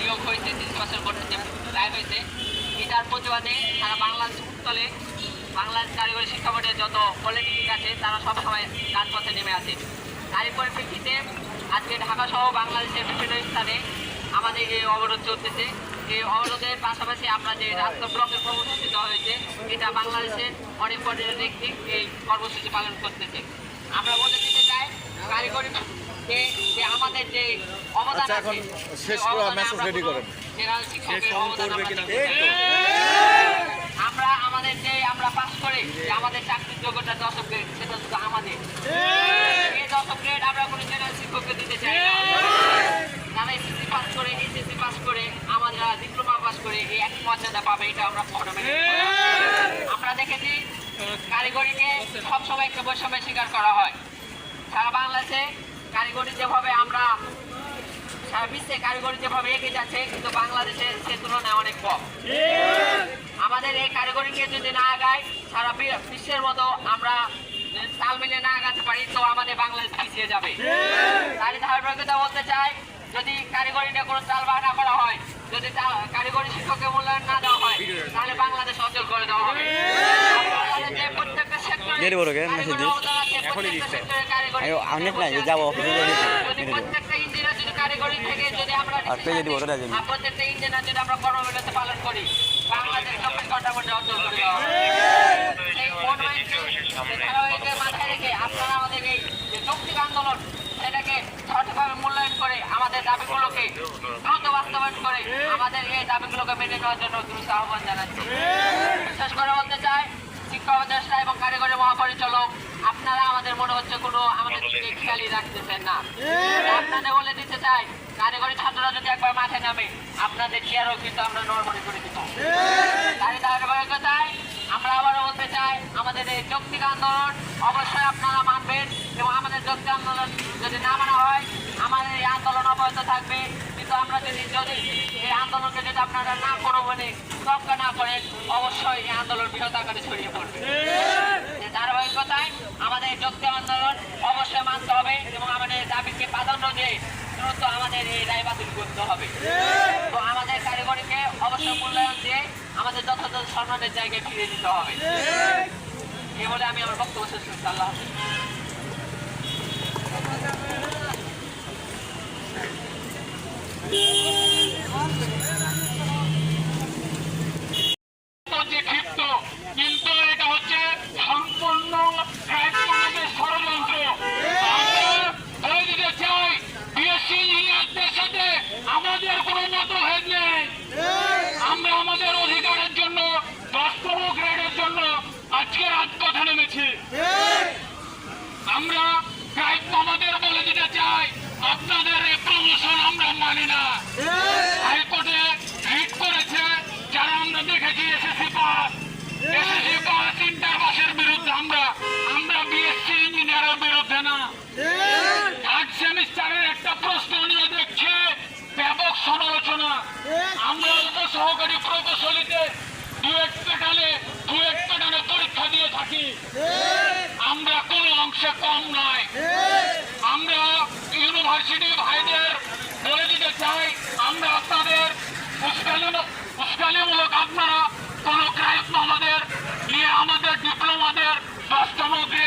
নিয়োগ হয়েছে, তিরিশ বছর করতে রায় হয়েছে। এটার প্রতিবাদে সারা বাংলাদেশ উত্তলে বাংলাদেশ কারিগরি শিক্ষা বোর্ডের যত পলিটেকনিক আছে, তারা সবসময় রাজপথে নেমে আছে তারই পরিপ্রেক্ষিতে আজকে ঢাকা সহ বাংলাদেশের বিভিন্ন স্থানে আমাদের এই অবরোধ চলতেছে। এই অবরোধের পাশাপাশি আমরা যে রাস্তা ব্লকের কর্মসূচি হয়েছে, এটা বাংলাদেশের অনেক পর্যটক এই কর্মসূচি পালন করতেছে। আমরা বলে দিতে চাই কারিগরি যে যে আমাদের যে অবদান আচ্ছা, এখন শেষ আমরা করেন। জেনারেল শিক্ষকের অবদান আমরা কিনা দিতে চাই না। আমরা আমাদের যে আমরা পাস করে আমাদের চাকরির যোগ্যতা দশক গ্রেড সেটা শুধু আমাদের। এই দশক গ্রেড আমরা কোনো জেনারেল শিক্ষককে দিতে চাই না। যারা এসএসসি পাস করে এসএসসি পাস করে আমরা ডিপ্লোমা পাস করে এই এক মর্যাদা পাবে এটা আমরা মেনে দেখেছি কারিগরিকে সবসময় একটা বৈষম্যের শিকার করা হয়। সারা বাংলাদেশে কারিগরি যেভাবে আমরা সারা বিশ্বে কারিগরি যেভাবে এগিয়ে যাচ্ছে, কিন্তু বাংলাদেশে সে তুলনায় অনেক কম। আমাদের এই কারিগরিকে যদি না আগায়, সারা বিশ্বের মতো আমরা তাল মিলিয়ে না আগাতে পারি, তো আমাদের বাংলাদেশ পিছিয়ে যাবে। তারই ধারাবাহিকতা বলতে চাই, যদি কারিগরি নিয়ে কোনো চাল বাহানা করা হয়, যদি কারিগরি শিক্ষকের মূল্যায়ন না দেওয়া হয়, তাহলে বাংলাদেশ অচল করে দেওয়া হবে। দেরি বড় কেন? মেসেজ দিস। কারিগরি আমি net নাই, যাব, অফিসে যদি প্রত্যেকটা ইঞ্জিনিয়ার যদি কারিগরি থেকে যদি আমরা আর পেয়ে দিব, ওটা দেয়নি। প্রত্যেকটা ইঞ্জিনিয়ার যদি আমরা কর্মবিরতি পালন করি বাংলাদেশ চব্বিশ ঘণ্টার মধ্যে অচল করে এই মনোনয়নকে মাথায় রেখে আপনারা আমাদের এই যে যৌক্তিক আন্দোলন সেটাকে সঠিকভাবে মূল্যায়ন করে আমাদের দাবিগুলোকে দ্রুত বাস্তবায়ন করে আমাদের এই দাবিগুলোকে মেনে নেওয়ার জন্য দ্রুত আহ্বান জানাচ্ছি বিশেষ করে বলতে চাই উপদেষ্টা এবং কারিগরি মহাপরিচালক আপনারা আমাদের মনে হচ্ছে কোনো আমাদের দিকে খেয়ালই রাখতেছেন না। আপনাদের বলে দিতে চাই কারিগরি ছাত্ররা যদি একবার মাঠে নামে আপনাদের চেয়ারও কিন্তু আমরা নর্মালি করে দিব। তাই ধারাবাহিকতায় আমরা আবারও বলতে চাই আমাদের এই যৌক্তিক আন্দোলন অবশ্যই আপনারা মানবেন এবং আমাদের যৌক্তিক আন্দোলন যদি না মানা হয় আমাদের এই আন্দোলন অব্যাহত থাকবে। যদি এই আন্দোলনকে যদি আপনারা না কোনো মানে রক্ষা না করেন অবশ্যই এই আন্দোলন বৃহৎ আকারে ছড়িয়ে পড়বে ধারাবাহিকতায় আমাদের এই আন্দোলন অবশ্যই মানতে হবে এবং আমাদের দাবিকে প্রাধান্য দিয়ে দ্রুত আমাদের এই রায় বাতিল করতে হবে তো আমাদের কারিগরিকে অবশ্যই মূল্যায়ন দিয়ে আমাদের যথাযথ সম্মানের জায়গায় ফিরে দিতে হবে এই বলে আমি আমার বক্তব্য শেষ করছি আল্লাহ। উস্কানিমূলক আপনারা কোনো ক্রাইম আমাদের নিয়ে আমাদের ডিপ্লোমাদের গ্রেড